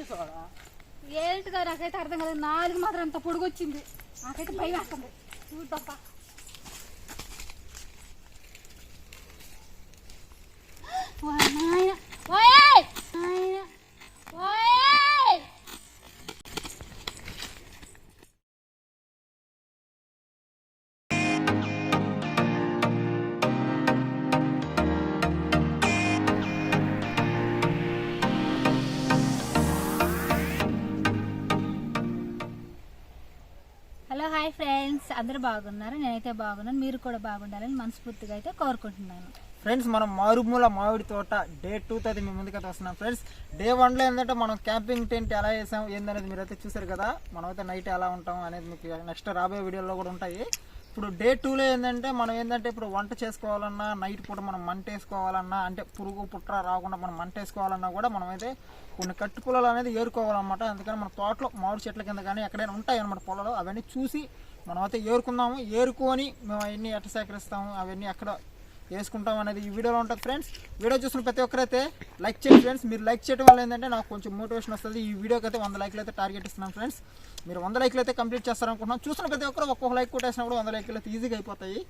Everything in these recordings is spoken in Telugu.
చూసావా ఏంటిదో నాకైతే అర్థం కాదు నాలుగు మాత్రం అంత పొడుగొచ్చింది. నాకైతే భయం వేస్తుంది. చూడబ్బా. నాయన అందరూ బాగున్నారు నేనైతే బాగున్నాను మీరు కూడా బాగుండాలని మనస్ఫూర్తిగా అయితే కోరుకుంటున్నాను. ఫ్రెండ్స్ మనం మారుమూల మామిడి తోట డే టూ అయితే మీ ముందుకైతే వస్తున్నాం. ఫ్రెండ్స్ డే వన్లో ఏంటంటే మనం క్యాంపింగ్ టెంట్ ఎలా వేసాం ఏందనేది మీరు అయితే చూసారు కదా మనమైతే నైట్ ఎలా ఉంటాం అనేది మీకు నెక్స్ట్ రాబోయే వీడియోలో కూడా ఉంటాయి. ఇప్పుడు డే టూలో ఏంటంటే మనం ఏంటంటే ఇప్పుడు వంట చేసుకోవాలన్నా నైట్ పూట మనం మంట వేసుకోవాలన్నా అంటే పురుగు పుట్ర రాకుండా మనం మంట వేసుకోవాలన్నా కూడా మనం అయితే కొన్ని కట్టు పొలాలు అనేది ఏరుకోవాలన్నమాట. అందుకని మన తోటలో మామిడి చెట్ల కింద కానీ ఎక్కడైనా ఉంటాయి అన్నమాట పొలాలు అవన్నీ చూసి మనం అయితే ఏరుకుందాము. ఏరుకొని మేము అవన్నీ ఎట్ట సేకరిస్తాము అవన్నీ ఎక్కడ వేసుకుంటాం అనేది ఈ వీడియోలో ఉంటుంది ఫ్రెండ్స్. వీడియో చూసిన ప్రతి ఒక్కరైతే లైక్ చేయండి ఫ్రెండ్స్. మీరు లైక్ చేయడం వల్ల ఏంటంటే నాకు కొంచెం మోటివేషన్ వస్తుంది. ఈ వీడియోకి అయితే వంద లైక్లు అయితే టార్గెట్ ఇస్తున్నాను ఫ్రెండ్స్. మీరు వంద లైక్లు అయితే కంప్లీట్ చేస్తారనుకుంటున్నాను. చూసిన ప్రతి ఒక్కరు ఒక్కొక్క లైక్ కొట్టేసినా కూడా వంద లైక్లు అయితే ఈజీగా అయిపోతాయి.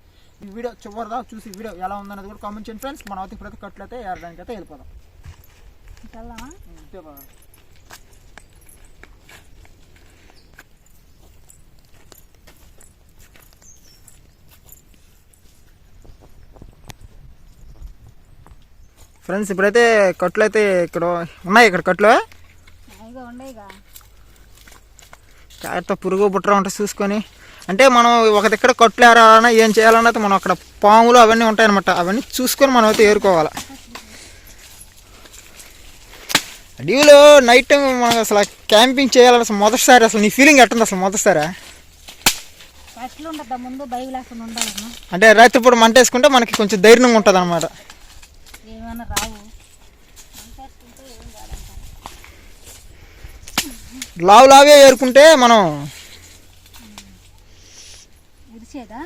ఈ వీడియో చివరిదా చూసి ఈ వీడియో ఎలా ఉందనేది కూడా కామెంట్ చేయండి ఫ్రెండ్స్. మన అయితే ప్రతి కట్లు అయితే ఏరడానికి అయితే వెళ్ళిపోదాం ఫ్రెండ్స్ ఇప్పుడైతే కట్లు అయితే ఇక్కడ ఉన్నాయి. ఇక్కడ కట్లు జాగ్రత్త పురుగు బుట్ర ఉంటే చూసుకొని. అంటే మనం ఒక దగ్గర కట్లు ఏరాలన్నా ఏం చేయాలన్నా అయితే మనం అక్కడ పాములు అవన్నీ ఉంటాయన్నమాట. అవన్నీ చూసుకొని మనం అయితే ఏరుకోవాలి. అడవిలో నైట్ టైం మనం అసలు క్యాంపింగ్ చేయాలని అసలు మొదటిసారి అసలు నీ ఫీలింగ్ ఎట్టుంది అసలు మొదటిసారి? అంటే రాత్రిపూట మంట వేసుకుంటే మనకి కొంచెం ధైర్యంగా ఉంటుంది అనమాట ఏమైనా రావు. లావు లావే ఏరుకుంటే మనం ఇరిచేదా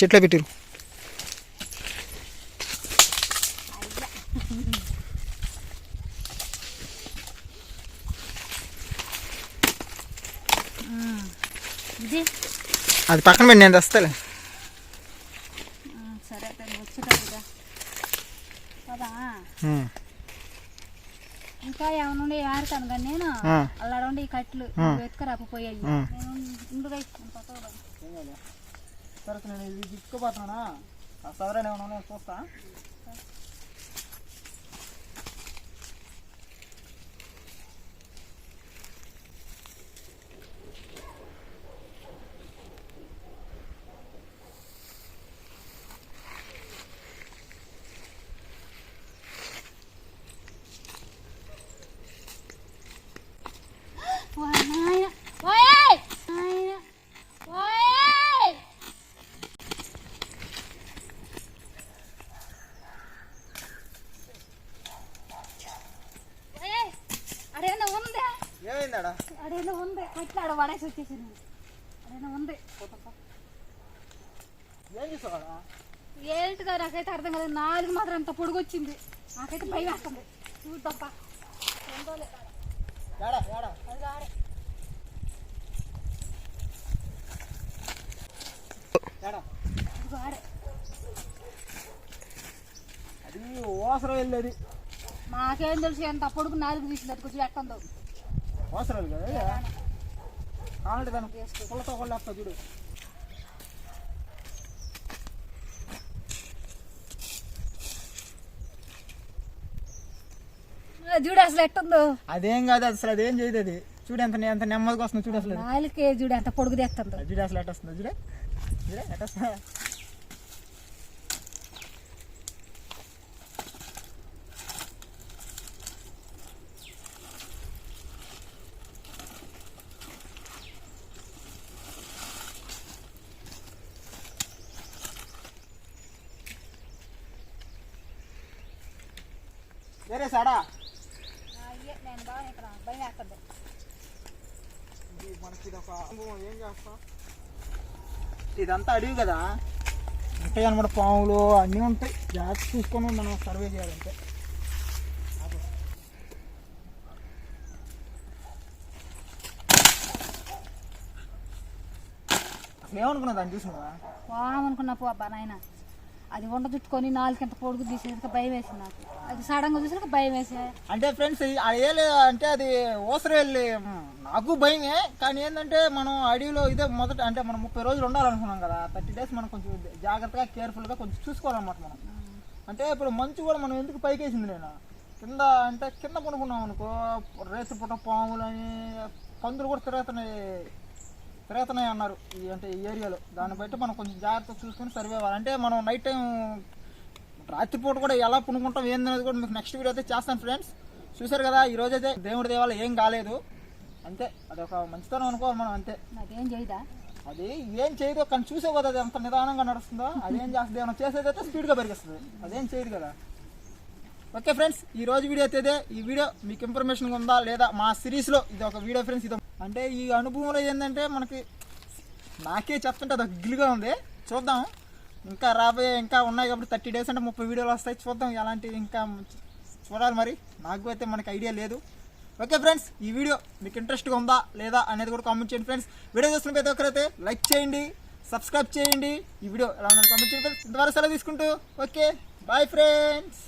చెట్లో పెట్టిరు. అది పక్కన పెట్టి నేను తెస్తాలే. సరే కదా. ఇంకా ఏమైనా ఉండే ఆడతాను కానీ నేను ఆ. అలా ఉండే ఈ కట్లు వెతుకరాకపోయాయి ఆ. నేను పక్కన సరే నేను ఇది దిక్కుపోతున్నానా ఆ సదరని ఏమైనా ఉన్నాయో చూస్తా? అడేనా ఉంది. కట్లు ఆడ పడేసి వచ్చేసింది. అడేనా ఉంది. ఏం చూసావాడా ఏంటిదో నాకైతే అర్థం కాదు నాలుగు మాత్రం అంత పొడుగు వచ్చింది నాకైతే భయం వేస్తుంది. అది ఓసరం వెళ్ళేది. నాకేం తెలుసు ఎంత పొడుగు నాలుగు తీసింది. అది కొంచెం ఎట్టుందో. ఓసరం కదా కావాలంటే దాన్ని పుల్లతో కొల్లేస్తా చూడు. చూడు అసలు ఎట్టుందో. అదేం కాదు అసలు అదేం చేయదు అది. చూడు ఎంత ఎంత నెమ్మదిగా వస్తుంది చూడు అసలు. నాలుగే చూడు ఎంత పొడుగు తెస్తుందో. చూడు అసలు ఎట్ వస్తుంది చూడే. చూడే ఎట్ వేరే సాడా? ఏం ఇదంతా అడివి కదా? ఉంటాయి అనమాట పాములు అన్నీ ఉంటాయి. జాగ్రత్త చూసుకొని మనం సర్వే చేయాలంటే ఏమనుకున్నా దాన్ని చూసినా పాము అనుకున్నా పో అది వంట చుట్టుకొని నాలుగింత పొడుగు తీసేందుకు భయం వేసింది నాకు. సడన్గా చూసినాక భయం వేసే. అంటే ఫ్రెండ్స్ అదేలే అంటే అది ఓసరేళ్ళి. నాకు భయమే కానీ ఏంటంటే మనం అడవిలో ఇదే మొదట అంటే మనం ముప్పై రోజులు ఉండాలనుకున్నాం కదా థర్టీ డేస్ మనం కొంచెం జాగ్రత్తగా కేర్ఫుల్గా కొంచెం చూసుకోవాలన్నమాట మనం. అంటే ఇప్పుడు మంచు కూడా మనం ఎందుకు పైకేసింది నేను? కింద అంటే కింద కొనుక్కున్నాం అనుకో రేసు పుట్ట పాములు అని పందులు కూడా తిరుగుతున్నాయి. తిరుగుతున్నాయి అన్నారు ఈ అంటే ఈ ఏరియాలో. దాన్ని బట్టి మనం కొంచెం జాగ్రత్తగా చూసుకొని సర్వే అవ్వాలి. అంటే మనం నైట్ టైం రాత్రిపూట కూడా ఎలా పునుకుంటాం ఏందనేది కూడా మీకు నెక్స్ట్ వీడియో అయితే చేస్తాను ఫ్రెండ్స్ చూసారు కదా ఈ రోజు అయితే దేవుడి దేవాల ఏం కాలేదు. అంతే అదొక మంచితనం అనుకోవాలి మనం అంతే. నాకేం చేయదా? అది ఏం చేయదు కానీ చూసే కదా అది ఎంత నిదానంగా నడుస్తుందో అదేం చేస్తుంది ఏమైనా చేసేదైతే స్పీడ్గా పెరిగిస్తుంది అదేం చేయదు కదా. ఓకే ఫ్రెండ్స్ ఈ రోజు వీడియో అయితే. ఈ వీడియో మీకు ఇన్ఫర్మేషన్ ఉందా లేదా మా సిరీస్లో ఇది ఒక వీడియో ఫ్రెండ్స్ ఇది. అంటే ఈ అనుభవంలో ఏంటంటే మనకి నాకే చెప్తుంటే అది గిల్గా ఉంది. చూద్దాం. ఇంకా రాబోయే ఇంకా ఉన్నాయి కాబట్టి థర్టీ డేస్ అంటే ముప్పై వీడియోలు వస్తాయి. చూద్దాం ఎలాంటివి ఇంకా చూడాలి మరి. నాకు అయితే మనకి ఐడియా లేదు. ఓకే ఫ్రెండ్స్ ఈ వీడియో మీకు ఇంట్రెస్ట్గా ఉందా లేదా అనేది కూడా కామెంట్ చేయండి ఫ్రెండ్స్. వీడియో చూస్తున్న ప్రతి ఒక్కరైతే లైక్ చేయండి సబ్స్క్రైబ్ చేయండి. ఈ వీడియో ఎలా ఉందని కామెంట్ చేయండి ఫ్రెండ్స్. ఇంతవరకు సెలవు తీసుకుంటూ ఓకే బాయ్ ఫ్రెండ్స్